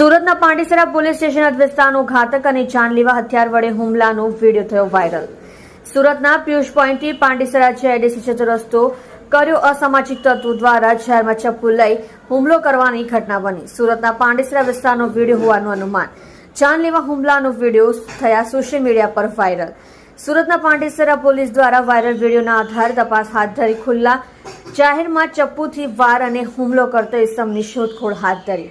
સુરતના Pandesara police station વિસ્તારનો ઘાતક અને જાનલેવા હથિયાર વડે હુમલાનો વીડિયો થયો વાયરલ. સુરતના પિયુષ પોઈન્ટથી પાંડેસરા જેડીસી જતો કર્યો અસામાજિક તત્વો દ્વારા જાહેરમાં ચપ્પુ લઈ હુમલો કરવાની ઘટના બની. સુરતના પાંડેસરા વિસ્તારનો વીડિયો હોવાનું અનુમાન. જાનલેવા હુમલાનો વીડિયો થયા સોશિયલ મીડિયા પર વાયરલ. સુરતના પાંડેસરા પોલીસ દ્વારા વાયરલ વિડીયોના આધારે તપાસ હાથ ધરી ખુલ્લા જાહેરમાં ચપ્પુથી વાર અને હુમલો કરતો ઇસમની શોધખોળ હાથ ધરી.